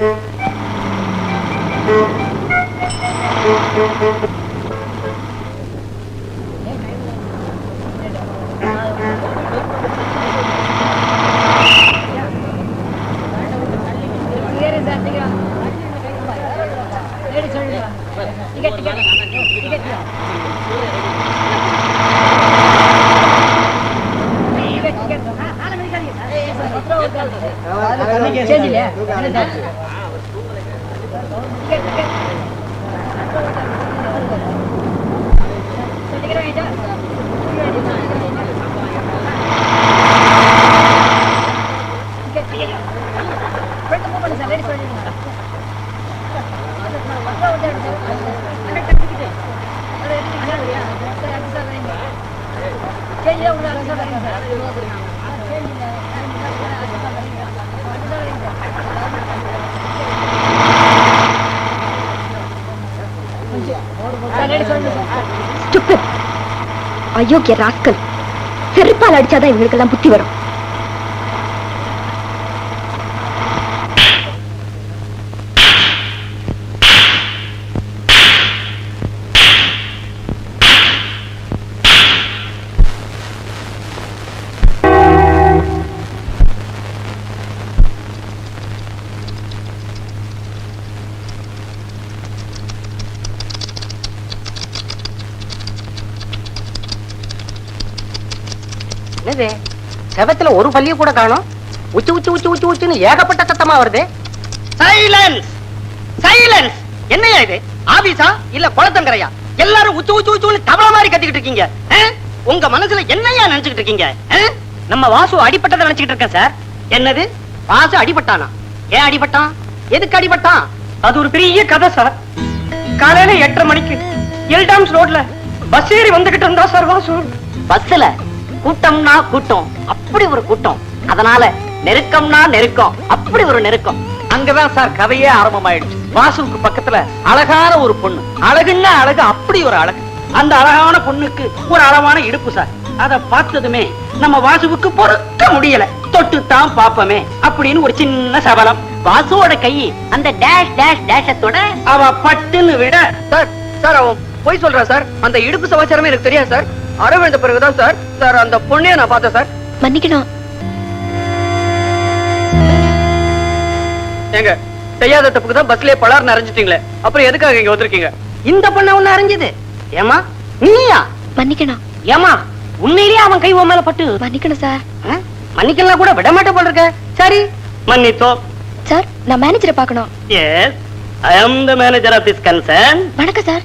Thank you. அயோக்கிய ராக்கள் செருப்பால் அடிச்சாதான் இவங்களுக்கெல்லாம் புத்தி வரும் என்னது செவத்துல ஒரு பள்ளிய கூட காணோம். உச்சி உச்சி உச்சி உச்சி உச்சின்னு ஏகப்பட்ட சத்தமா வருது. சைலன்ஸ் சைலன்ஸ் என்னையா இது? ஆபீஸா? இல்ல குளத்தங்கரையா? எல்லாரும் உச்சி உச்சி உச்சின்னு தவள மாதிரி கத்திக்கிட்டு இருக்கீங்க? உங்க மனசுல என்னையா நினைச்சுக்கிட்டு இருக்கீங்க? நம்ம வாசு அடிபட்டதை நினைச்சுக்கிட்டு இருக்கேன் சார். என்னது? வாசு அடிபட்டானா? ஏன் அடிபட்டான்? எதுக்கு அடிபட்டான்? அது ஒரு பெரிய கதை சார். காலையில எட்டரை மணிக்கு எல்டாம்ஸ் ரோட்ல பஸ் ஏறி வந்துகிட்டு இருந்தா சார் வாசு. பஸ்ல கூட்டம்னா கூட்டம். அப்படி ஒரு கூட்டம். அதனால நெருக்கம்னா நெருக்கம். அப்படி ஒரு நெருக்கம். அங்கதான் சார் கதையே ஆரம்பமாயிடுச்சு. வாசுவுக்கு பக்கத்துல அழகான ஒரு பொண்ணு. அழகுன்னா அழகு அப்படி ஒரு அழகு. அந்த அழகான பொண்ணுக்கு ஒரு அழகான இடுப்பு சார். அத பார்த்ததுமே நம்ம வாசுவுக்கு பொறுக்க முடியல. தொட்டு தான் பாப்பமே அப்படின்னு ஒரு சின்ன சபலம். வாசுவோட கை அந்த டேஷ் டேஷ் டேஷத்தோட அவ பட்டுன்னு விட சார் சார் அவன் போய் சொல்றான் சார். அந்த இடுப்பு சமாச்சாரமே எனக்கு தெரியாது சார். அரவிழ்ந்த பிறகுதான் சார் சார் அந்த பொண்ணையே நான் பார்த்தேன் சார் மன்னிக்கணும். ஏங்க செய்யாத தப்புக்கு தான் பஸ்லயே பலார் நிறைஞ்சிட்டீங்களே அப்புறம் எதுக்காக இங்க வந்திருக்கீங்க? இந்த பொண்ண ஒண்ணு அறிஞ்சது. ஏமா நீயா? மன்னிக்கணும். ஏமா உண்மையிலேயே அவன் கை உன் மேல பட்டு. மன்னிக்கணும் சார்? மன்னிக்கலாம் கூட விட மாட்டே போல இருக்க. சரி மன்னித்தோம் சார் நான் மேனேஜரை பார்க்கணும். Yes I am the manager of this concern வணக்கம் சார்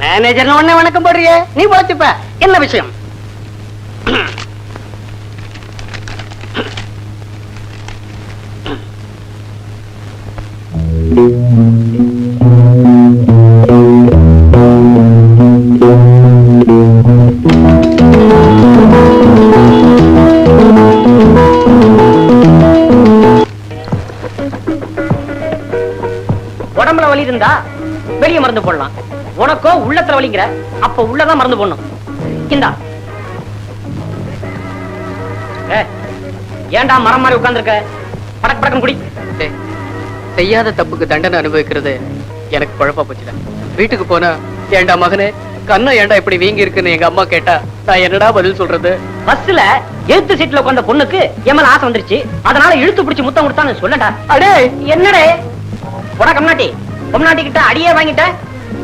மேனேஜர் உடனே வணக்கம் போடுறியே. நீ போச்சுப்ப என்ன விஷயம்? உடம்புல வலி இருந்தா வெளிய மருந்து போடலாம். உனக்கோ உள்ளத்துல வலிங்கிற அப்ப உள்ளதான் மருந்து போடணும். இந்தா. ஏன்டா மரம் மாதிரி உட்கார்ந்திருக்க? படக் படக்கம் குடி. செய்யாத தப்புக்கு தண்டனை அனுபவிக்கிறது எனக்கு குழப்பா போச்சுடா. வீட்டுக்கு போனா ஏண்டா மகனே கண்ணா ஏண்டா இப்படி வீங்கி இருக்குன்னு எங்க அம்மா கேட்டா நான் என்னடா பதில் சொல்றது? பஸ்ல எழுத்து சீட்ல உட்கார்ந்த பொண்ணுக்கு என் மேல ஆசை வந்துருச்சு. அதனால இழுத்து பிடிச்சு முத்தம் கொடுத்தான்னு சொல்லடா. அடே என்னடே? உட கம்நாட்டி. பொம்நாட்டி கிட்ட அடியே வாங்கிட்ட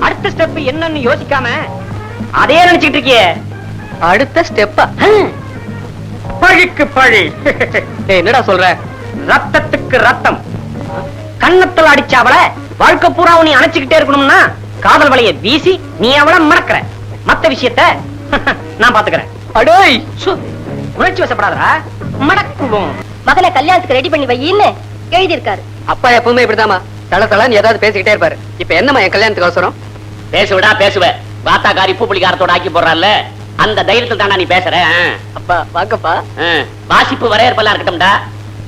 அடுத்த ஸ்டெப் என்னன்னு யோசிக்காம அதே நினைச்சிட்டு இருக்கியே. அடுத்த ஸ்டெப்பா ஹம். பழிக்கு பழி. என்னடா சொல்ற? ரத்தத்துக்கு ரத்தம். கண்ணத்துல அடிச்ச அவளை வாழ்க்கை பூரா நீ அணைச்சுக்கிட்டே இருக்கணும்னா காதல் வலைய வீசி நீ அவளை மறக்கிற. மத்த விஷயத்த நான் பாத்துக்கிறேன். அடேய்! சு, உணர்ச்சி வசப்படாதடா. மடக்குவோம். மகனை கல்யாணத்துக்கு ரெடி பண்ணி வையின்னு எழுதியிருக்காரு. அப்பா எப்பவுமே இப்படிதாம்மா. தல தலன்னு ஏதாவது பேசிக்கிட்டே இருப்பாரு. இப்ப என்னம்மா என் கல்யாணத்துக்கு அவசரம்? பேசுவிடா பேசுவ. வாத்தாக்காரி பூ புளிக்காரத்தோட ஆக்கி போடுறான்ல. அந்த தைரியத்தில் தானா நீ பேசுற. அப்பா வாங்கப்பா. ஆ, வாசிப்பு வரையறுப்பெல்லாம் இருக்கட்டும்டா.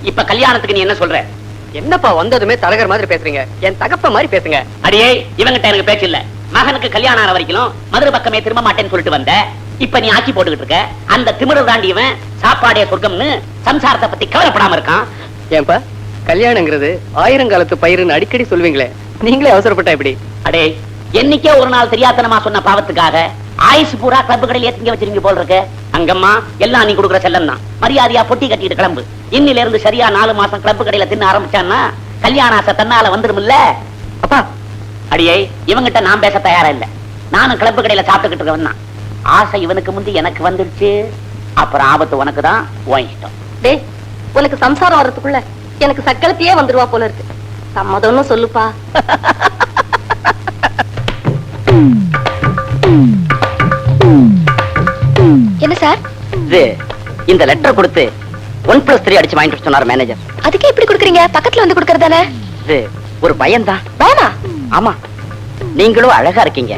இப்ப கல்யாணத்துக்கு நீ என்ன சொல்ற? என்னப்பா வந்ததுமே தலகர் மாதிரி பேசுறீங்க? என் தகப்ப மாதிரி பேசுங்க. அடியே இவங்கிட்ட எனக்கு பேச்சு இல்ல. மகனுக்கு கல்யாணம் ஆன வரைக்கும் மதுரை பக்கமே திரும்ப மாட்டேன்னு சொல்லிட்டு வந்த. இப்ப நீ ஆக்கி போட்டுக்கிட்டு இருக்க. அந்த திமிரு தாண்டியவன் சாப்பாடே சொர்க்கம்னு சம்சாரத்தை பத்தி கவலைப்படாம இருக்கான். ஏன்பா கல்யாணங்கிறது ஆயிரங்காலத்து பயிருன்னு அடிக்கடி சொல்வீங்களே நீங்களே அவசரப்பட்டா எப்படி? அடே என்னைக்கே ஒரு நாள் தெரியாத்தனமா சொன்ன பாவத்துக்காக ஆயுசு பூரா கிளப்பு கடையில் ஏத்திங்க வச்சிருங்க போல் இருக்கு. அங்கம்மா எல்லாம் நீ கொடுக்குற செல்லம் தான். மரியாதையா பொட்டி கட்டிட்டு கிளம்பு. இன்னில இருந்து சரியா நாலு மாசம் கிளப்பு கடையில தின்ன ஆரம்பிச்சான்னா கல்யாண ஆசை தன்னால வந்துருமில்ல அப்பா. அடியே இவங்கிட்ட நான் பேச தயாரா இல்ல. நானும் கிளப்பு கடையில சாப்பிட்டுக்கிட்டு இருக்கவன் ஆசை இவனுக்கு முந்தி எனக்கு வந்துடுச்சு. அப்புறம் ஆபத்து உனக்கு தான் உன் இஷ்டம். டேய் உனக்கு சம்சாரம் வர்றதுக்குள்ள எனக்கு சக்களத்தையே வந்துருவா போல இருக்கு. சம்மதம்னு சொல்லுப்பா. என்ன சார்? இது இந்த லெட்டர் கொடுத்து ஒன் பிளஸ் த்ரீ அடிச்சு வாங்கிட்டு சொன்னார் மேனேஜர் அதுக்கே இப்படி கொடுக்குறீங்க? பக்கத்துல வந்து கொடுக்கறதானே இது ஒரு பயன்தான் வேணா ஆமா. நீங்களும் அழகா இருக்கீங்க.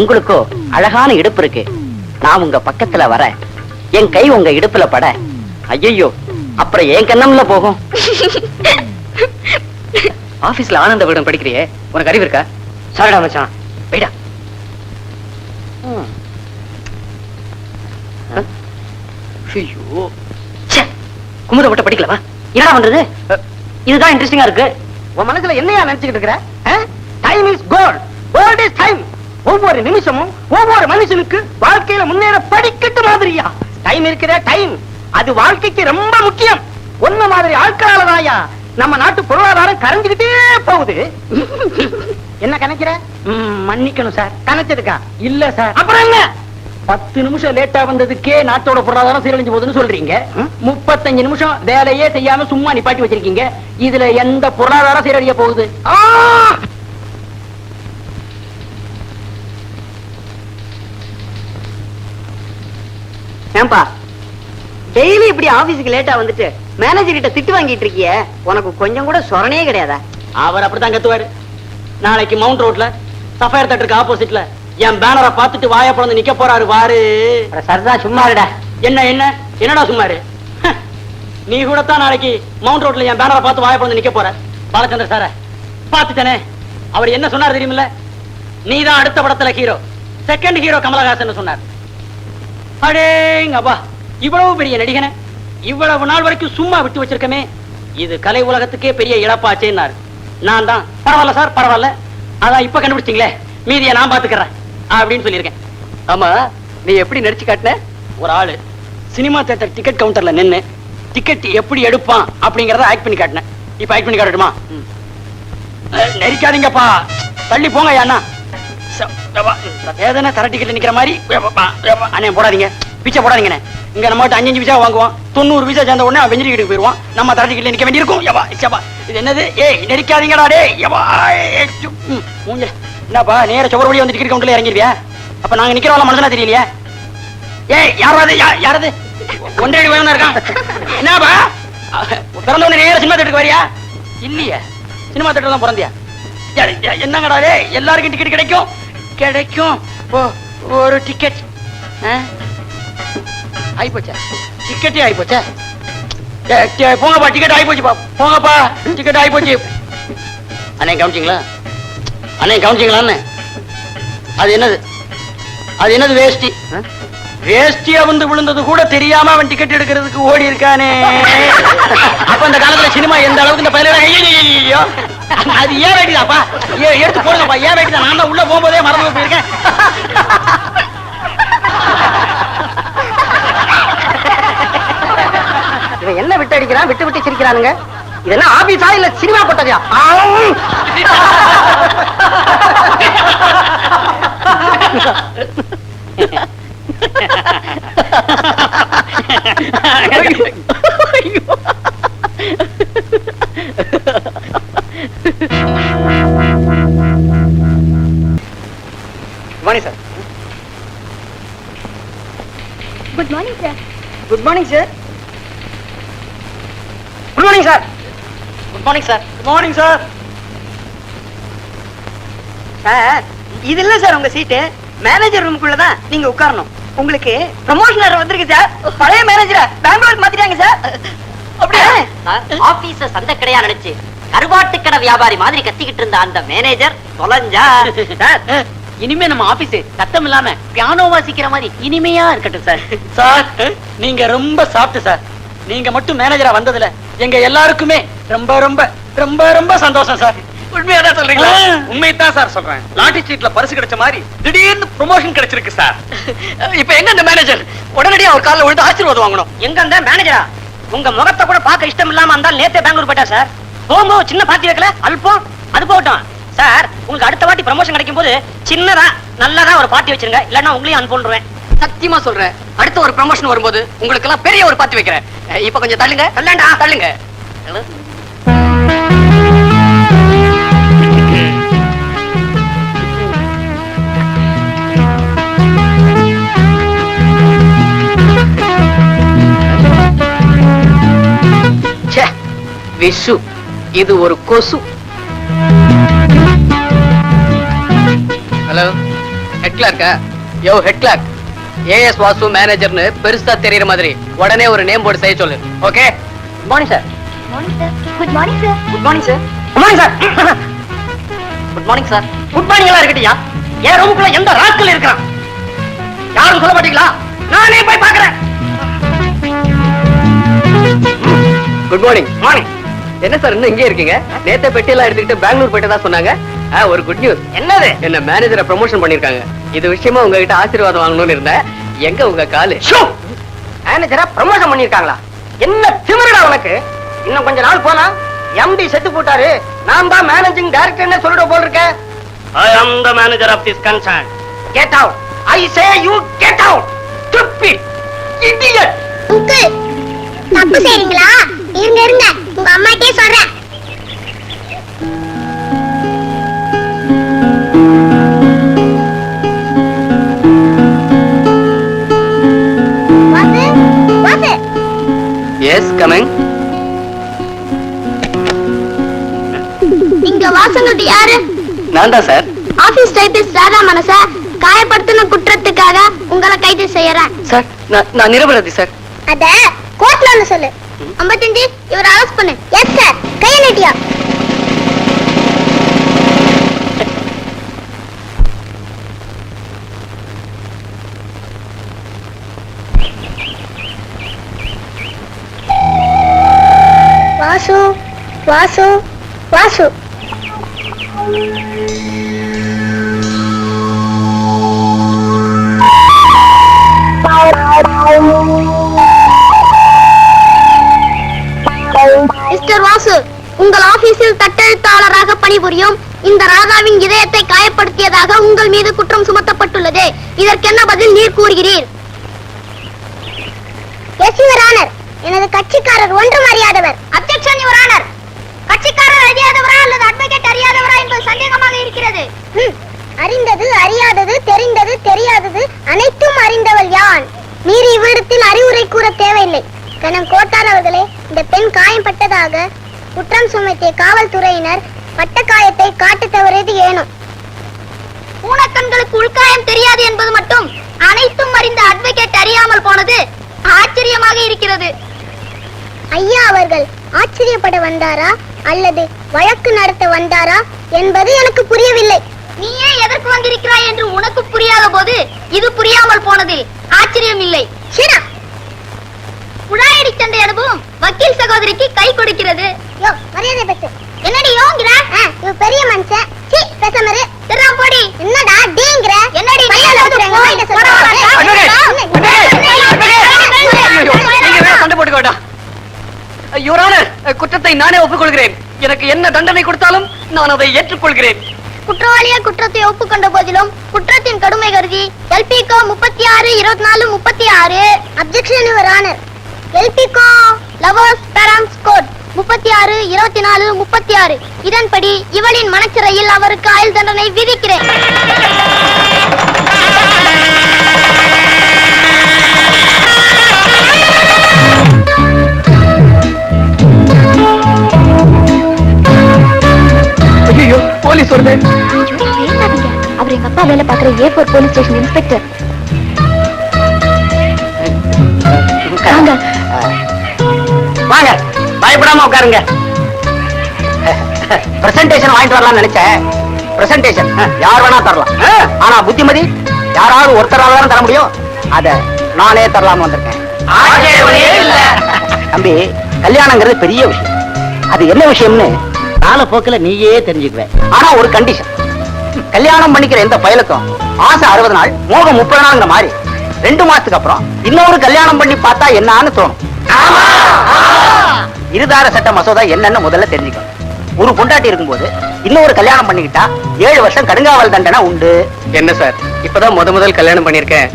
உங்களுக்கோ அழகான இடுப்பு இருக்கு. நான் உங்க பக்கத்துல வர என் கை உங்க இடுப்புல பட. ஐயோ அப்புறம் என் கண்ணம்ல போகும். ஆபீஸ்ல ஆனந்த விகடன் படிக்கிறியே? உனக்கு அறிவு இருக்கா? சரிடா மச்சான். போயிடா. ஐயோ. குமுத மட்டும் படிக்கலவா என்னடா பண்றது? இதுதான் இன்ட்ரெஸ்டிங்கா இருக்கு. உன் மனசுல என்னையா நினைச்சுக்கிட்டு இருக்கிற? Time is gold gold is time ஒவ்வொரு நிமிஷமும் ஒவ்வொரு மனுஷனுக்கு வாழ்க்கையில முன்னேற படிக்கட்டு மாதிரியா? டைம் இருக்கிற டைம் அது வாழ்க்கைக்கு ரொம்ப முக்கியம். ஒன்ன மாதிரி ஆட்களாலதாயா நம்ம நாட்டு பொருளாதாரம் கரைஞ்சுக்கிட்டே போகுது. என்ன கணக்கிற? மன்னிக்கணும் சார். கணச்சதுக்கா இல்ல சார். அப்புறம் என்ன? பத்து நிமிஷம் லேட்டா வந்ததுக்கே நாட்டோட பொருளாதாரம் சீரழிஞ்சு போகுதுன்னு சொல்றீங்க. முப்பத்தஞ்சு நிமிஷம் வேலையே செய்யாம சும்மா நிப்பாட்டி வச்சிருக்கீங்க. இதுல எந்த பொருளாதாரம் சீரழிய போகுது! ஏன்பா டெய்லி இப்படி ஆபீஸ்க்கு லேட்டா வந்துட்டு மேனேஜர் கிட்ட திட்டு வாங்கிட்டு இருக்கிய? உனக்கு கொஞ்சம் கூட சொரணே கிடையாதா? அவர் அப்படித்தான் கத்துவாரு. நாளைக்கு மவுண்ட் ரோட்ல சஃபயர் தேட்டருக்கு ஆப்போசிட்ல என் பேனரை பார்த்துட்டு வாய பிறந்து நிக்க போறாரு வாரு. சரிதான் சும்மா இருடா என்ன என்ன? என்னடா சும்மாரு? நீ கூட தான் நாளைக்கு மவுண்ட் ரோட்ல என் பேனரை பார்த்து வாய பிறந்து நிக்க போற. பாலச்சந்திர சார பார்த்துட்டனே. அவர் என்ன சொன்னார் தெரியுமில்ல? நீதான் அடுத்த படத்துல ஹீரோ செகண்ட் ஹீரோ கமலஹாசன் சொன்னார். அடேங்கப்பா இவ்வளவு பெரிய நடிகனை இவ்வளவு நாள் வரைக்கும் சும்மா விட்டு வச்சிருக்கமே. இது கலை உலகத்துக்கே பெரிய இழப்பாச்சேன்னாரு. நான் தான் பரவாயில்ல சார் பரவாயில்ல. அதான் இப்ப கண்டுபிடிச்சிங்களே மீதியை நான் பாத்துக்கிறேன் அப்படின்னு சொல்லியிருக்கேன். ஆமா நீ எப்படி நடிச்சு காட்டின? ஒரு ஆளு சினிமா தேட்டர் டிக்கெட் கவுண்டர்ல நின்னு டிக்கெட் எப்படி எடுப்பான் அப்படிங்கறத ஆக்ட் பண்ணி காட்டினேன் இப்ப ஆக்ட் பண்ணி காட்டட்டுமா? நெரிக்காதீங்கப்பா. தள்ளி போங்க அண்ணா வேதனை தர டிக்கெட் நிக்கிற மாதிரி. அண்ணே போடாதீங்க. பிச்சை போடாதீங்கண்ணே இங்க நம்ம கிட்ட அஞ்சு விசா வாங்குவோம் தொண்ணூறு விசா சேர்ந்த உடனே அவன் வீட்டுக்கு போயிருவான் நம்ம தர டிக்கெட்ல நிக்க வேண்டியிருக்கும். எவா எவா இது என்னது? ஏய் நெரிக்காதீங்கடா டே எவா மூஞ்ச. என்னப்பா நேர சுவர் வழி வந்து டிக்கெட் கவுண்டர்ல இறங்கிருவியா? அப்ப நாங்க நிக்கிறவங்க மனசுனா தெரியலையா? ஏய் யாராவது யா- யாராவது ஒன்றரை வேணும் இருக்கான் என்னப்பா? பிறந்த உடனே நேர சினிமா தேட்டருக்கு வரியா? இல்லையே. சினிமா தேட்டர் தான் பிறந்தியா? என்னங்கடா டே எல்லாருக்கும் டிக்கெட் கிடைக்கும். கிடைக்கும். ஒரு டிக்கெட் ஆ? ஆயிப்போச்சா. டிக்கெட்டே ஆயிப்போச்சா. போங்கப்பா டிக்கெட் ஆயிப்போச்சுப்பா போங்கப்பா டிக்கெட் ஆயிப்போச்சு. அண்ணே கவனிச்சிங்களா? அண்ணே கவனிச்சிங்களான்னு அது என்னது? அது என்னது வேஷ்டி? வேஷ்டியா வந்து விழுந்தது கூட தெரியாம அவன் டிக்கெட் எடுக்கிறதுக்கு ஓடி இருக்கானே. அப்ப அந்த காலத்துல சினிமா எந்த அளவுக்கு இந்த ஐயோ அது ஏன் வேட்டிதாப்பா ஏ- எடுத்து போடுங்கப்பா. ஏன் வேட்டி தான்? நான் தான் உள்ள போகும்போதே மறந்து போயிருக்கேன். இவன் என்ன விட்டு அடிக்கிறான்? விட்டு விட்டு சிரிக்கிறானுங்க. இதெல்லாம் ஆபீஸா இல்ல cinema sir good morning sir good morning sir good morning sir good morning sir good morning sir sir இது இல்ல சார் உங்க சீட்டு மேனேஜர் ரூமுக்குள்ள தான் நீங்க உட்காரணும். உங்களுக்கு ப்ரமோஷன் வந்திருக்கு சார் பழைய மேனேஜரை பெங்களூருக்கு மாத்திட்டாங்க சார் அப்படியே? ஆபீஸ சந்த கடையா நினைச்சு கருவாட்டு கடை வியாபாரி மாதிரி கத்திக்கிட்டு இருந்த அந்த மேனேஜர் தொலைஞ்சா? இனிமே நம்ம ஆபீஸ் சத்தம் இல்லாம பியானோ வாசிக்கிற மாதிரி இனிமையா இருக்கட்டும் சார் சார் நீங்க ரொம்ப சாப்பிட்டு சார் நீங்க மட்டும் மேனேஜரா வந்ததுல எங்க எல்லாருக்குமே ரொம்ப ரொம்ப ரொம்ப ரொம்ப சந்தோஷம் சார். உண்மையாதான் சொல்றீங்களா? ஆ. உண்மையைத்தான் சார் சொல்றேன். லாட்டரி சீட்ல பரிசு கிடைச்ச மாதிரி திடீர்னு ப்ரொமோஷன் கிடைச்சிருக்கு சார். இப்ப எங்க இந்த மேனேஜர் உடனடியா அவர் காலில் விழுந்து ஆசீர்வாதம் வாங்கணும். எங்க அந்த மேனேஜரா உங்க முகத்தை கூட பார்க்க இஷ்டம் இல்லாம இருந்தால் நேத்தே பெங்களூர் போயிட்டார் சார். போகும்போது சின்ன பார்ட்டி வைக்கல. அல்பம் அது போகட்டும். சார் உங்களுக்கு அடுத்த வாட்டி ப்ரமோஷன் கிடைக்கும் போது சின்னதா நல்லதா ஒரு பார்ட்டி வச்சிருங்க. இல்லன்னா உங்களையும் அனுப்பிடுவேன் சத்தியமா சொல்றேன். அடுத்த ஒரு ப்ரமோஷன் வரும்போது உங்களுக்கு எல்லாம் பெரிய ஒரு பார்த்து வைக்கிறேன். இப்ப கொஞ்சம் தள்ளுங்க. தள்ளாண்டா தள்ளுங்க. விஷு இது ஒரு கொசு. ஹலோ ஹெட் கிளார்க்கா? யோ head clerk. A S Vasu மேனேஜர்னு பெருசா தெரியற மாதிரி. உடனே ஒரு நேம் போர்டு செய்ய சொல்லு. Okay good morning sir good morning sir good morning sir good morning sir good morning sir good morning எல்லாம் இருக்கட்டியா என் ரூமுக்குள்ள எந்த ராஸ்கல் இருக்கிறான்? யாரும் சொல்ல மாட்டீங்களா? நானே போய் பாக்குறேன் குட் மார்னிங் மார்னிங் என்ன சார் இன்னும் இங்கே இருக்கீங்க? நேத்த பெட்டி எல்லாம் எடுத்துக்கிட்டு பெங்களூர் போயிட்டதா சொன்னாங்க. ஆ, ஒரு குட் நியூஸ் என்னது? என்ன மேனேஜரை ப்ரமோஷன் பண்ணிருக்காங்க. இது விஷயமா உங்ககிட்ட ஆசீர்வாதம் வாங்கணும்னு இருந்தேன். எங்க உங்க காலு? ஷூ! மேனேஜரா ப்ரமோஷன் பண்ணிருக்காங்களா என்ன திமிரடா உனக்கு? இன்னும் கொஞ்ச நாள் போனா எம்டி செத்து போட்டாரு. நான் தான் மேனேஜிங் டைரக்டர்னு சொல்லிட போல் இருக்கேன் I am the manager of this concern get out I say you get out stupid idiot uncle தப்பு செய்றீங்களா? இருங்க இருங்க. உங்க அம்மாட்டே சொல்றேன். கமிங் நீங்க வாசங்கட்டு யாரு? நான் தான் சார். ஆபீஸ் டைபிஸ்ட் ராதா மனச? காயப்படுத்தின குற்றத்துக்காக உங்களை கைது செய்யறேன். சார் நான் நிரபராதி சார். அத கோர்ட்ல சொல்லு. 55 இவரை அரெஸ்ட் பண்ணு. எஸ் சார் கைய நீட்டியா? வாசு வாசு வாசு. மிஸ்டர் வாசு உங்கள் ஆபீஸில் தட்டெழுத்தாளராக பணிபுரியும் இந்த ராதாவின் இதயத்தை காயப்படுத்தியதாக உங்கள் மீது குற்றம் சுமத்தப்பட்டுள்ளது. இதற்கென்ன பதில் நீர் கூறுகிறீர்? எஸ் யுவர் ஆனர் எனது கட்சிக்காரர் ஒன்றும் அறியாதவர். Objection your honour. கட்சிக்காரர் அறியாதவரா அல்லது அட்வொகேட் அறியாதவரா என்பது சந்தேகமாக இருக்கிறது. அறிந்தது அறியாதது தெரிந்தது தெரியாதது அனைத்தும் அறிந்தவள் யான்? நீர் இவ்விடத்தில் அறிவுரை கூற தேவையில்லை. கணம் கோட்டார் அவர்களே இந்த பெண் காயம்பட்டதாக குற்றம் சுமத்திய காவல்துறையினர் பட்ட காயத்தை காட்டு தவறியது ஏனும் பூனக்கண்களுக்கு உள்காயம் தெரியாது என்பது மட்டும் அனைத்தும் அறிந்த அட்வொகேட் அறியாமல் போனது ஆச்சரியமாக இருக்கிறது. ஐயா அவர்கள் ஆச்சரியப்பட வந்தாரா அல்லது வழக்கு நடத்த வந்தாரா என்பது எனக்கு புரியவில்லை நீ ஏன் எதற்கு வந்திருக்கிறாய் என்று உனக்கு புரியாத போது இது புரியாமல் போனதில் ஆச்சரியம் இல்லை குழாயடி சண்டை அனுபவம் வக்கீல் சகோதரிக்கு கை கொடுக்கிறது யோ மரியாதை பேசு என்னடி யோங்கிற இவ பெரிய மனுஷன் சீ பேசாம இரு திராம் போடி என்னடா டீங்கற என்னடி நீங்க வேற சண்டை போட்டுக்க வேண்டாம் யுவரான குற்றத்தை நானே ஒப்புக்கொள்கிறேன். எனக்கு என்ன தண்டனை கொடுத்தாலும் நான் அதை ஏற்றுக்கொள்கிறேன். குற்றவாளிய குற்றத்தை ஒப்புக்கொண்ட போதிலும் குற்றத்தின் கடுமை கருதி எல்பிகோ முப்பத்தி ஆறு இருபத்தி நாலு முப்பத்தி ஆறு அப்செக்ஷன் யுவர் எல்பிகோ லவர்ஸ் பேரண்ட்ஸ் கோட் முப்பத்தி ஆறு இருபத்தி நாலு முப்பத்தி ஆறு இதன்படி இவளின் மனச்சிறையில் அவருக்கு ஆயுள் தண்டனை விதிக்கிறேன். அப்பா வேலை பார்க்குற A four police station inspector வாங்க. வாங்க. பயப்படாம உட்காருங்க. பிரசன்டேஷன் வாங்கிட்டு வரலாம்னு நினைச்சேன். பிரசன்டேஷன் யார் வேணா தரலாம். ஆனா புத்திமதி யாராவது ஒருத்தரால தானே தர முடியும்? அத நானே தரலாம்னு வந்திருக்கேன். தம்பி கல்யாணங்கிறது பெரிய விஷயம். அது என்ன விஷயம்னு காலப்போக்குல நீயே தெரிஞ்சுக்குவ. ஆனா ஒரு கண்டிஷன் கல்யாணம் பண்ணிக்கிற எந்த பயலுக்கும் ஆசை அறுபது நாள் மோகம் முப்பது நாள்ங்கிற மாதிரி ரெண்டு மாசத்துக்கு அப்புறம் இன்னொரு கல்யாணம் பண்ணி பார்த்தா என்னன்னு தோணும். இருதார சட்ட மசோதா என்னன்னு முதல்ல தெரிஞ்சுக்கணும். ஒரு பொண்டாட்டி இருக்கும்போது இன்னொரு கல்யாணம் பண்ணிக்கிட்டா ஏழு வருஷம் கடுங்காவல் தண்டனை உண்டு. என்ன சார்? இப்பதான் முத முதல் கல்யாணம் பண்ணிருக்கேன்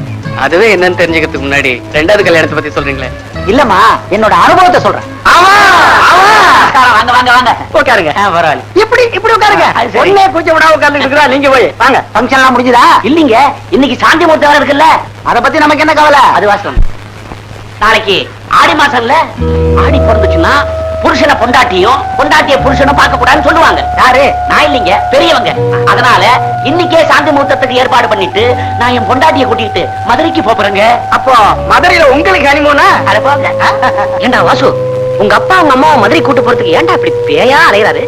அதுவே என்னன்னு தெரிஞ்சுக்கிறதுக்கு முன்னாடி ரெண்டாவது கல்யாணத்தை பத்தி சொல்றீங்களே. இல்லம்மா என்னோட அனுபவத்தை சொல்றேன். வாங்க வாங்க வாங்க. உட்காருங்க. பரவாயில்ல. இப்படி இப்படி உட்காருங்க? ஒண்ணே கூச்ச விடா உட்கார்ந்து நீங்க போய். வாங்க ஃபங்க்ஷன் எல்லாம் முடிஞ்சதா? இல்லீங்க. இன்னைக்கு சாந்தி மூர்த்தி வேற இருக்குல்ல. அத பத்தி நமக்கு என்ன கவலை? அது வாசம் நாளைக்கு ஆடி மாசம்ல ஆடி பிறந்துச்சுன்னா புருஷனை பொண்டாட்டியும் பொண்டாட்டிய புருஷனும் பார்க்க கூடாதுன்னு சொல்லுவாங்க. யாரு? நான் இல்லைங்க பெரியவங்க. அதனால இன்னைக்கே சாந்தி முகூர்த்தத்துக்கு ஏற்பாடு பண்ணிட்டு நான் என் பொண்டாட்டிய கூட்டிட்டு மதுரைக்கு போறேங்க. அப்போ மதுரையில உங்களுக்கு ஹனிமூனா அட போங்க. ஏண்டா வாசு? உங்க அப்பா உங்க அம்மாவை மதுரை கூட்டு போறதுக்கு ஏன்டா இப்படி பேயா அலையறாரு?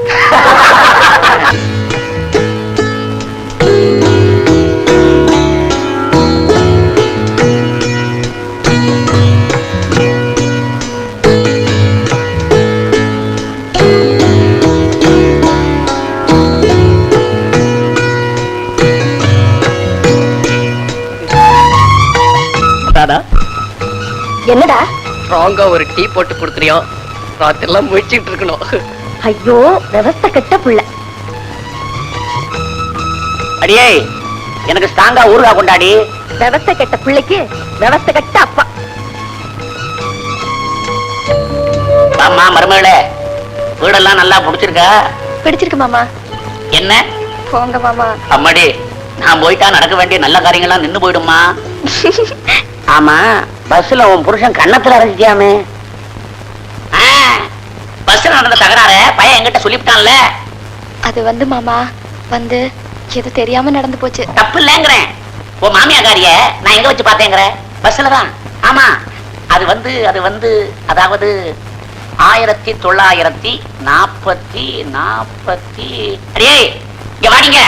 என்னடா? ஸ்ட்ராங்கா ஒரு டீ போட்டு கொடுக்குறியோ ராத்திரிலாம் முழிச்சிட்டு இருக்கணும். ஐயோ விவஸ்த கெட்ட புள்ள. அடியே எனக்கு ஸ்ட்ராங்கா ஊறுகா கொண்டாடி. விவஸ்த கெட்ட பிள்ளைக்கு விவஸ்த கெட்ட அப்பா. அம்மா மருமகளே வீடெல்லாம் நல்லா புடிச்சிருக்கா? பிடிச்சிருக்கு மாமா. என்ன? போங்க மாமா. அம்மாடி நான் போயிட்டா நடக்க வேண்டிய நல்ல காரியங்கள்லாம் நின்னு போயிடுமா ஆமா பஸ்ல உன் புருஷன் கண்ணத்துல அரைஞ்சிட்டியாமே. பஸ்ல நடந்த தகராற? பையன் என்கிட்ட சொல்லிவிட்டான்ல. அது வந்து மாமா வந்து எது தெரியாம நடந்து போச்சு. தப்பு இல்லைங்கிறேன் உன் மாமியாக்காரிய நான் எங்க வச்சு பார்த்தேங்கிற? பஸ்ல தான். ஆமா அது வந்து அது வந்து அதாவது ஆயிரத்தி தொள்ளாயிரத்தி நாற்பத்தி நாற்பத்தி அடே இங்க வாடிங்க.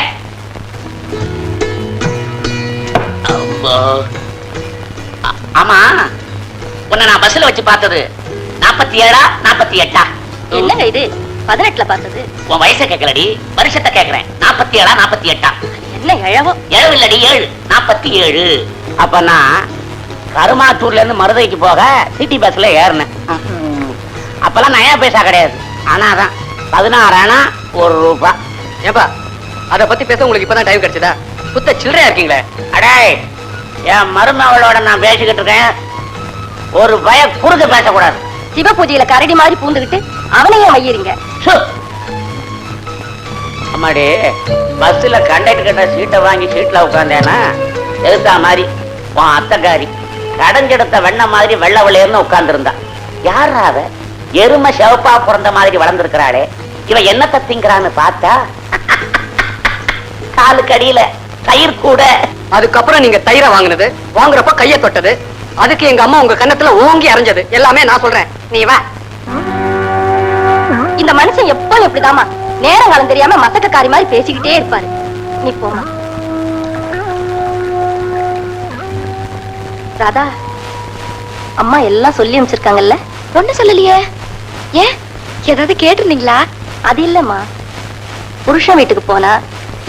ஆமா உன்னை நான் பஸ்ல வச்சு பார்த்தது. நாற்பத்தி ஏழா நாற்பத்தி எட்டா? என்னங்க இது? பதினெட்டுல பார்த்தது. உன் வயசை கேட்கலடி. வருஷத்தை கேட்கிறேன். நாற்பத்தி ஏழா நாற்பத்தி எட்டா? என்ன இழவோ? ஏழு இல்லடி ஏழு. நாற்பத்தி ஏழு. அப்ப நான் கருமாத்தூர்ல இருந்து மருதைக்கு போக சிட்டி பஸ்ல ஏறினேன். அப்பெல்லாம் நயா பைசா கிடையாது. ஆனா தான் பதினாறு ஆனா ஒரு ரூபாய் ஏப்பா அத பத்தி பேச உங்களுக்கு இப்பதான் டைம் கிடைச்சதா? புத்த சில்லறையா இருக்கீங்களே. அடே என் மருமகளோட நான் பேசிக்கிட்டு இருக்கேன். ஒரு பய குறுக்க பேசக்கூடாது. சிவ பூஜையில கரடி மாதிரி பூந்துகிட்டு அவனையே மையறீங்க. சு. அம்மாடி பஸ்ல கண்டக்டர் கிட்ட சீட்டை வாங்கி சீட்ல உட்காந்தேனா எதுத்தா மாதிரி உன் அத்தைக்காரி கடைஞ்செடுத்த வெண்ண மாதிரி வெள்ள வெள்ளையர்னு உட்கார்ந்திருந்தா யாரா அவ? எருமை சிவப்பா பிறந்த மாதிரி வளர்ந்திருக்கிறாளே. இவ என்ன தத்திங்கிறான்னு பார்த்தா காலுக்கு அடியில கயிறு கூட. அதுக்கப்புறம் நீங்க தயிரை வாங்குனது வாங்குறப்ப கைய தொட்டது அதுக்கு எங்க அம்மா உங்க கன்னத்துல ஓங்கி அரைஞ்சது எல்லாமே நான் சொல்றேன். நீ வா இந்த மனுஷன் எப்போ எப்படிதாமா நேரம் காலம் தெரியாம மத்தக்கக்காரி மாதிரி பேசிக்கிட்டே இருப்பாரு. நீ போமா ராதா அம்மா எல்லாம் சொல்லி அமைச்சிருக்காங்கல்ல ஒண்ணு சொல்லலையே. ஏன் ஏதாவது கேட்டிருந்தீங்களா? அது இல்லம்மா. புருஷன் வீட்டுக்கு போனா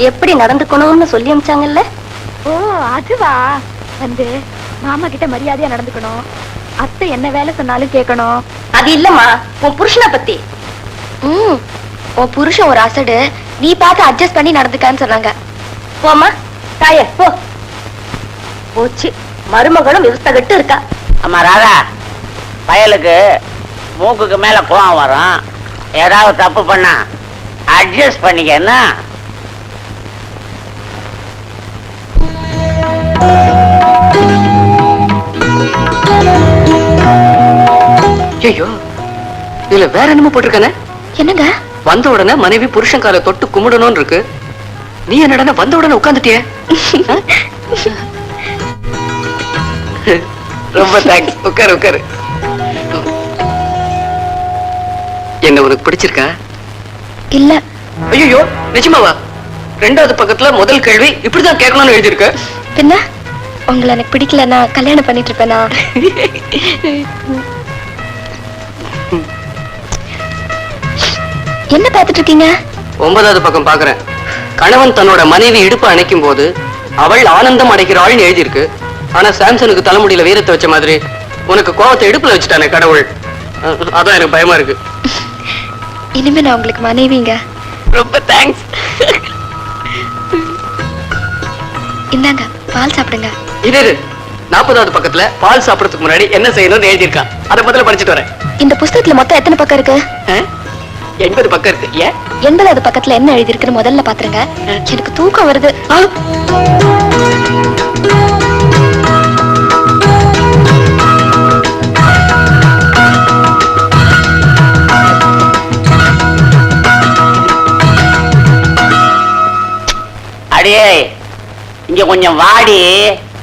எப்படி நடந்துக்கணும்னு சொல்லி அனுப்பிச்சாங்கல்ல? ஓ அதுவா? வந்து மாமா கிட்ட மரியாதையா நடந்துக்கணும். அத்தை என்ன வேலை சொன்னாலும் கேட்கணும். அது இல்லம்மா உன் புருஷனை பத்தி. ம் உன் புருஷன் ஒரு அசடு. நீ பார்த்து அட்ஜஸ்ட் பண்ணி நடந்துக்கான்னு சொன்னாங்க. போம்மா தாயே போ. போச்சு. மருமகளும் விவஸ்தகட்டு இருக்கா. அம்மா ராதா பயலுக்கு மூக்குக்கு மேல கோவம் வரும். ஏதாவது தப்பு பண்ணா அட்ஜஸ்ட் பண்ணிக்க ஐயோ இதுல வேற என்னமோ போட்டிருக்கானே? என்னங்க? வந்த உடனே மனைவி புருஷன் காலை தொட்டு கும்பிடணும்னு இருக்கு. நீ என்னடா வந்த உடனே உட்காந்துட்டிய ரொம்ப தேங்க்ஸ் உட்காரு உட்காரு. என்ன உனக்கு பிடிச்சிருக்கா? இல்ல. ஐயோ நிஜமாவா? ரெண்டாவது பக்கத்துல முதல் கேள்வி இப்படிதான் கேட்கணும்னு எழுதியிருக்க. பின்ன? உங்களை எனக்கு பிடிக்கலன்னா கல்யாணம் பண்ணிட்டு இருப்பேனா? என்ன பார்த்துட்டு இருக்கீங்க ஒன்பதாவது பக்கம் பாக்குறேன் கணவன் தன்னோட மனைவி இடுப்பு அணைக்கும் போது அவள் ஆனந்தம் அடைகிறாள்னு எழுதியிருக்கு. ஆனா சாம்சனுக்கு தலைமுடியில வீரத்தை வச்ச மாதிரி உனக்கு கோவத்தை இடுப்புல வச்சுட்டானே கடவுள். அதான் எனக்கு பயமா இருக்கு. இனிமே நான் உங்களுக்கு மனைவிங்க. ரொம்ப தேங்க்ஸ் இந்தாங்க பால் சாப்பிடுங்க. இது நாற்பதாவது பக்கத்துல பால் சாப்பிடறதுக்கு முன்னாடி என்ன செய்யணும்னு எழுதியிருக்கான் அதை முதல்ல படிச்சுட்டு வரேன். இந்த புஸ்தகத்துல மொத்தம் எத்தனை பக்கம் இருக்கு? எண்பது பக்கம் இருக்கு. ஏன் எண்பதாவது பக்கத்துல என்ன எழுதிருக்குன்னு முதல்ல பாத்துருங்க. எனக்கு தூக்கம் வருது. அடியே இங்க கொஞ்சம் வாடி.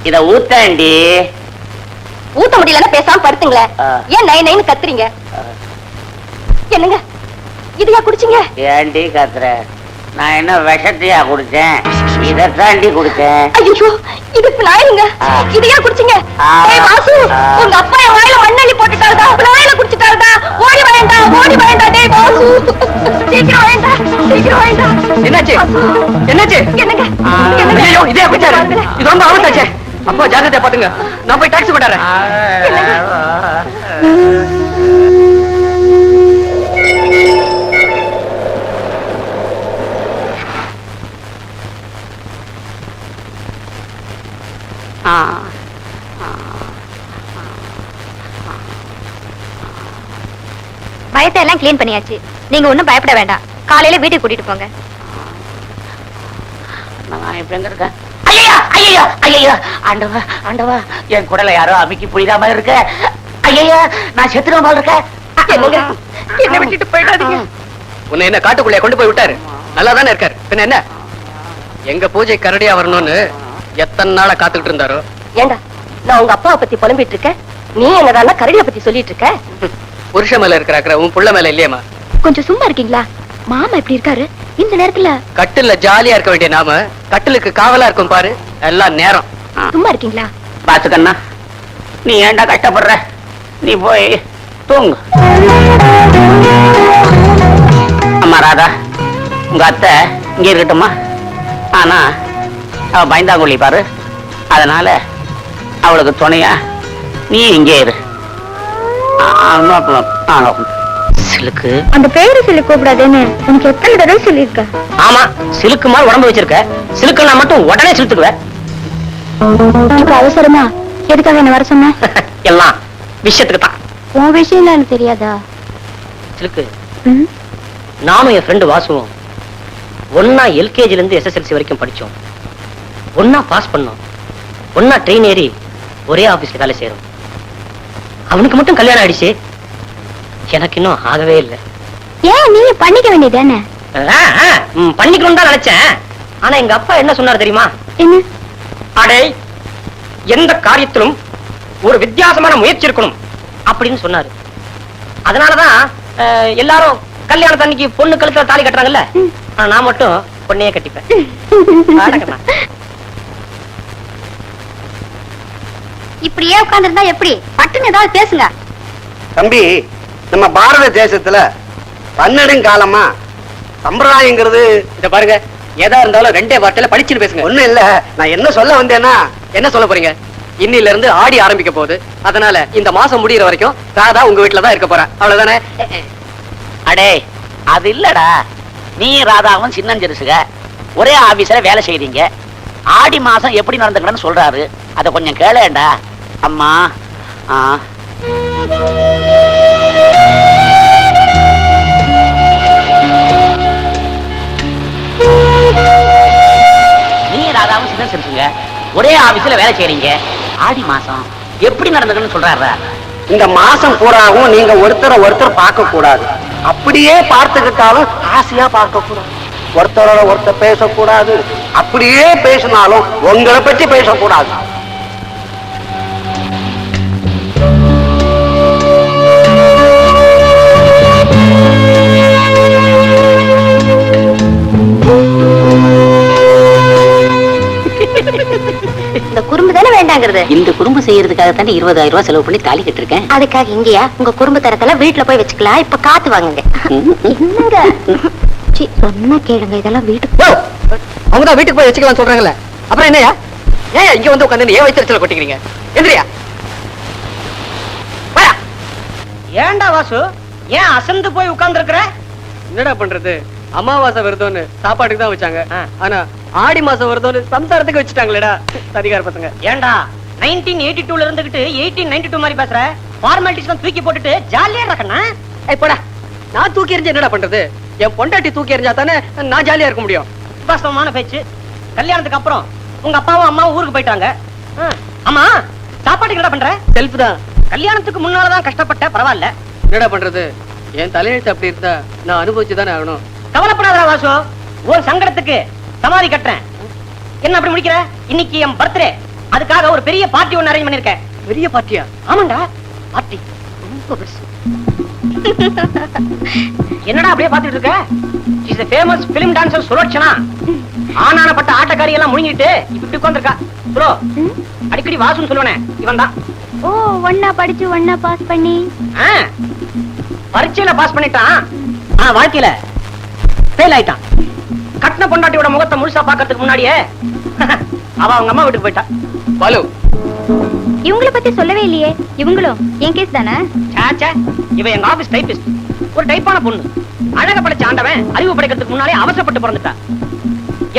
இத ஊத்தாண்டி. ஊத்த முடியலன்னா பேசாம படுத்துங்களேன். ஏன் நை நைன்னு கத்துறீங்க? என்னங்க? இதையா குடிச்சீங்க? ஏண்டி கத்துற? நான் என்ன விஷத்தையா குடிச்சேன்? இத தாண்டி குடிச்சேன். ஐயோ இது பிளாயிருங்க ஆ. இதையா குடிச்சீங்க. ஏய் வாசு. உங்க அப்பா என் வாயில மண்ணள்ளி போட்டுட்டாருடா. பிளாயில குடிச்சிட்டாருடா. ஓடி வேண்டா ஓடி வேண்டா டேய் வாசு. சீக்கிரம் வேண்டா சீக்கிரம் வேண்டா என்னாச்சு? என்னாச்சு? என்னங்க? ஐயோ இதே குடிச்சாரு இது ரொம்ப ஆபத்தாச்சே அப்பா ஜாக்கிரதையா பாத்துங்க. நான் போய் டாக்ஸி போட்டாரேன் பயத்தை எல்லாம் க்ளீன் பண்ணியாச்சு. நீங்க ஒண்ணும் பயப்பட வேண்டாம். காலையில வீட்டுக்கு கூட்டிட்டு போங்க. நான் இப்ப எங்க இருக்கேன்? ஐயோ ஐயோ ஐயோ ஆண்டவா ஆண்டவா என் குடலை யாரோ அமுக்கி புரியாம இருக்க. ஐயோ நான் செத்துருவேன் போல இருக்கேன். என்னங்க என்ன விட்டுட்டு போயிடாதீங்க. உன்னை என்ன காட்டுக்குள்ளே கொண்டு போய் விட்டாரு? நல்லா தானே இருக்காரு. பின்ன என்ன? எங்க பூஜை கரடியா வரணும்னு எத்தனை நாளா காத்துக்கிட்டு இருந்தாரோ? ஏண்டா நான் உங்க அப்பாவை பத்தி புலம்பிட்டு இருக்கேன் நீ என்னதானா கரடியை பத்தி சொல்லிட்டு இருக்க புருஷ மேல இருக்கிற அக்கறை உன் புள்ள மேல இல்லையேம்மா? கொஞ்சம் சும்மா இருக்கீங்களா? மாமா எப்படி இருக்காரு? இந்த நேரத்துல கட்டில்ல ஜாலியா இருக்க வேண்டிய நாம கட்டிலுக்கு காவலா இருக்கும் பாரு எல்லாம் நேரம். சும்மா இருக்கீங்களா? பாத்துக்கண்ணா நீ ஏன்டா கஷ்டப்படுற? நீ போய் தூங்கு. அம்மா ராதா உங்க அத்தை இங்க இருக்கட்டுமா ஆனா அவ பயந்தாங்குழி பாரு. அதனால அவளுக்கு துணையா நீ இங்கே இரு. சிலுக்கு. அந்த பேரு சொல்லி கூப்பிடாதேன்னு எனக்கு எத்தனை தடவை சொல்லியிருக்க? ஆமா சிலுக்கு மாதிரி உடம்பு வச்சிருக்க. சிலுக்கு நான் மட்டும் உடனே சிலுத்துக்குவேன் இப்ப அவசரமா? எதுக்காக என்ன வர சொன்ன? எல்லாம் விஷயத்துக்கு தான். உன் விஷயம் எனக்கு தெரியாதா? சிலுக்கு? நானும் என் ஃப்ரெண்டு வாசுவும் ஒன்னா எல்கேஜில இருந்து எஸ்எஸ்எல்சி வரைக்கும் படிச்சோம். ஒன்னா பாஸ் பண்ணோம். ஒன்னா ட்ரெயின் ஏறி ஒரே ஆபீஸ்ல வேலை செய்யறோம் அவனுக்கு மட்டும் கல்யாணம் ஆயிடுச்சு. எனக்கு இன்னும் ஆகவே இல்லை. ஏன் நீ பண்ணிக்க வேண்டியதானே பண்ணிக்கணும் தான் நினைச்சேன். ஆனா எங்க அப்பா என்ன சொன்னார் தெரியுமா? அடே எந்த காரியத்திலும் ஒரு வித்தியாசமான முயற்சி இருக்கணும் அப்படின்னு சொன்னாரு. அதனாலதான் எல்லாரும் கல்யாணத்தன்னைக்கு பொண்ணு கழுத்துல தாலி கட்டுறாங்கல்ல? ஆனா நான் மட்டும் பொண்ணையே கட்டிப்பேன். இப்படியே உட்கார்ந்திருந்தா எப்படி? பட்டுன்னு ஏதாவது பேசுங்க. தம்பி நம்ம பாரத தேசத்துல பன்னெடுங்காலமா சம்பிரதாயங்கிறது இத பாருங்க. எதா இருந்தாலும் ரெண்டே வார்த்தையில படிச்சுட்டு பேசுங்க. ஒண்ணும் இல்ல. நான் என்ன சொல்ல வந்தேன்னா என்ன சொல்ல போறீங்க? இன்னில இருந்து ஆடி ஆரம்பிக்க போகுது. அதனால இந்த மாசம் முடியற வரைக்கும் ராதா உங்க வீட்டுல தான் இருக்க போறேன் அவ்வளவுதானே? அடே அது இல்லடா. நீ ராதாவும் சின்னஞ்சிறுசுக ஒரே ஆபீஸ்ல வேலை செய்றீங்க. ஆடி மாசம் எப்படி நடந்துக்கணும்னு சொல்றாரு. அத கொஞ்சம் கேளேண்டா அம்மா. ஆ. நீ ராதாவும் சின்ன ஒரே ஆபீஸ்ல வேலை செய்றீங்க. ஆடி மாசம் எப்படி நடந்துக்கணும்னு சொல்றாரு இந்த மாசம் பூராவும் நீங்க ஒருத்தரை ஒருத்தர் பார்க்க கூடாது. அப்படியே பார்த்துக்கிட்டாலும் ஆசையா பார்க்க கூடாது. ஒருத்தரோட ஒருத்தர் பேசக்கூடாது. அப்படியே பேசினாலும் உங்களை பற்றி பேசக்கூடாது. வேண்டாங்கிறது. இந்த குடும்பம் செய்யறதுக்காக தானே இருபதாயிரம் ரூபாய் செலவு பண்ணி தாலி கட்டிருக்கேன். அதுக்காக இங்கயா? உங்க குடும்ப தரத்துல வீட்டுல போய் வச்சுக்கலாம். இப்ப காத்து வாங்குங்க. என்னங்க? சொன்னா கேளுங்க. இதெல்லாம் வீட்டுக்கு அவங்க தான் வீட்டுக்கு போய் வச்சுக்கலாம் சொல்றாங்கல்ல. அப்புறம் என்னையா ஏன் இங்க வந்து உட்காந்து ஏன் வயிற்றுல கொட்டிக்கிறீங்க? எந்திரியா. ஏன்டா வாசு? ஏன் அசந்து போய் உட்கார்ந்து இருக்கிற என்னடா பண்றது? அமாவாசை விரதம்னு சாப்பாட்டுக்கு தான் வச்சாங்க. ஆனா ஆடி மாசம் விரதம்னு சம்சாரத்துக்கு வச்சுட்டாங்களேடா. அதிகார பசங்க. ஏன்டா நைன்டீன் எயிட்டி டூல இருந்துகிட்டு எயிட்டீன் நைன்டி டூ மாதிரி பேசுற? ஃபார்மாலிட்டிஸ் தூக்கி போட்டுட்டு ஜாலியா இருக்கண்ணா போடா. நான் தூக்கி எறிஞ்சு என்னடா பண்றது? என் பொண்டாட்டி தூக்கி எறிஞ்சா தானே நான் ஜாலியா இருக்க முடியும்? வாஸ்தவமான பேச்சு. கல்யாணத்துக்கு அப்புறம் உங்க அப்பாவும் அம்மாவும் ஊருக்கு போயிட்டாங்க. ஆமா சாப்பாட்டுக்கு என்ன பண்ற? செல்ஃப் தான். கல்யாணத்துக்கு முன்னாலதான் கஷ்டப்பட்ட பரவாயில்ல. என்னடா பண்றது? என் தலையெழுத்து அப்படி இருந்தா நான் அனுபவிச்சு தானே ஆகணும். கவலைப்படாத வாசு. ஒரு சங்கடத்துக்கு சமாதி கட்டுறேன். என்ன அப்படி முடிக்கிற? இன்னைக்கு என் பர்த்டே அதுக்காக ஒரு பெரிய பார்ட்டி ஒன்னு அரேஞ்ச் பண்ணிருக்கேன். பெரிய பார்ட்டியா ஆமாண்டா பார்ட்டி ரொம்ப பெருசு. என்னடா அப்படியே பாத்துட்டு இருக்க? Is famous film dancer Sulochana. ஆனானப்பட்ட ஆட்டக்காரி எல்லாம் முழுங்கிட்டு இப்ப இப்படி உட்கார்ந்திருக்கா. சுலோ அடிக்கடி வாசுன்னு சொல்லுவனே இவன் தான் ஓ ஒன்னா படிச்சு ஒன்னா பாஸ் பண்ணி. பரீட்சையில பாஸ் பண்ணிட்டான். ஆனா வாழ்க்கையில ஃபெயில் ஆயிட்டான். கட்டின பொண்டாட்டியோட முகத்தை முழுசா பாக்குறதுக்கு முன்னாடியே அவ அவங்க அம்மா வீட்டுக்கு போயிட்டா. பாலு. இவங்கள பத்தி சொல்லவே இல்லையே. இவங்களும் என் கேஸ் தானே? சாச்சா இவ எங்க ஆபீஸ் டைபிஸ்ட் ஒரு டைப்பான பொண்ணு. அழக படைச்ச ஆண்டவன் அறிவு படைக்கிறதுக்கு முன்னாலே அவசரப்பட்டு பிறந்துட்டா.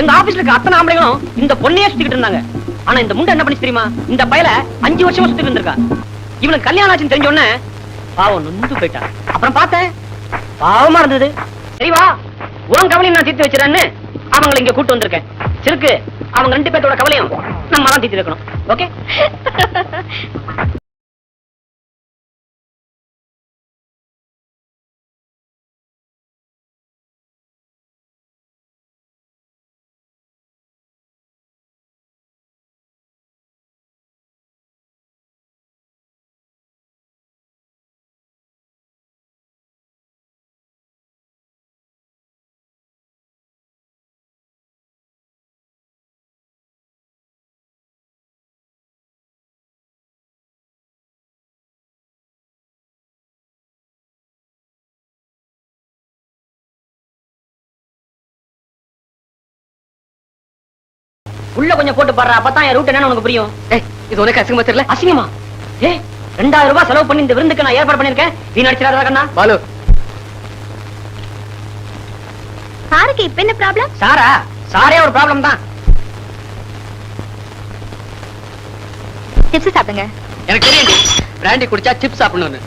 எங்க ஆபீஸ்ல இருக்க அத்தனை ஆம்பளைங்களும் இந்த பொண்ணையே சுத்திக்கிட்டு இருந்தாங்க. ஆனா இந்த முண்டை என்ன பண்ணி தெரியுமா? இந்த பயல அஞ்சு வருஷமா சுத்திட்டு இருந்திருக்கா. இவனுக்கு கல்யாணம் ஆச்சுன்னு தெரிஞ்ச உடனே பாவம் நொந்து போயிட்டா. அப்புறம் பார்த்தேன் பாவமா இருந்தது. சரி வா. உன் கவலையும் நான் தீர்த்து வச்சிடறேன்னு அவங்களை இங்க கூட்டு வந்திருக்கேன். சிறுக்கு அவங்க ரெண்டு பேர்த்தோட கவலையும் நம்ம தான் தீர்த்து வைக்கணும். ஓகே? உள்ள கொஞ்சம் போட்டு பாடுற அப்பதான் என் ரூட் என்னன்னு உனக்கு புரியும். இது உனக்கு அசிங்கமா தெரியல? அசிங்கமா? ஏ ரெண்டாயிரம் ரூபாய் செலவு பண்ணி இந்த விருந்துக்கு நான் ஏற்பாடு பண்ணிருக்கேன் நீ நடிச்சிடாத கண்ணா. பாலு. சாருக்கு இப்ப என்ன ப்ராப்ளம் சாரா சாரே ஒரு ப்ராப்ளம் தான். டிப்ஸ் சாப்பிடுங்க. எனக்கு தெரியும் பிராண்டி குடிச்சா சிப்ஸ் சாப்பிடணும்னு.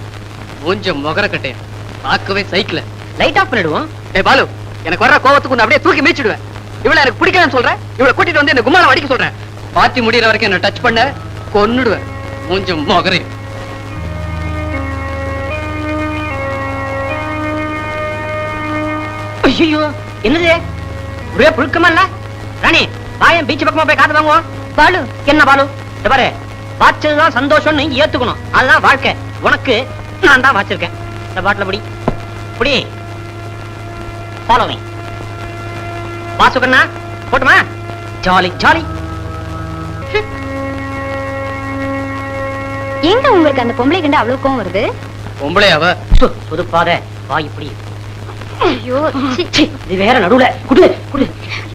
கொஞ்சம் முகர கட்டையா பார்க்கவே சைக்கிள் லைட் ஆஃப் பண்ணிடுவோம். ஏய் பாலு எனக்கு வர்ற கோவத்துக்கு அப்படியே தூக்கி மீச்சிடுவேன் இவள எனக்கு பிடிக்கலன்னு சொல்றேன். இவளை கூட்டிட்டு வந்து என்ன கும்மாளம் அடிக்க சொல்றேன். பாத்தி முடியற வரைக்கும் என்ன டச் பண்ண கொன்னுடுவேன். மூஞ்சும் முகரை ஐயோ என்னது? ஒரே புழுக்கமா இல்ல? ராணி வாயன் பீச் பக்கமா போய் காத்து வாங்குவோம். பாலு என்ன பாலு? பாரு வாச்சதுதான் சந்தோஷம்னு ஏத்துக்கணும். அதுதான் வாழ்க்கை. உனக்கு நான் தான் வாச்சிருக்கேன். இந்த பாட்டில் புடி. புடி. ஃபாலோ மீ வாசுகண்ணா போட்டுமா? Jolly jolly. எங்க உங்களுக்கு அந்த பொம்பளை கண்டு அவ்வளவு கோவம் வருது? பொம்பளை அவ புதுப்பாத வா இப்படி. ஐயோ இது வேற நடுவுல. குடு குடு.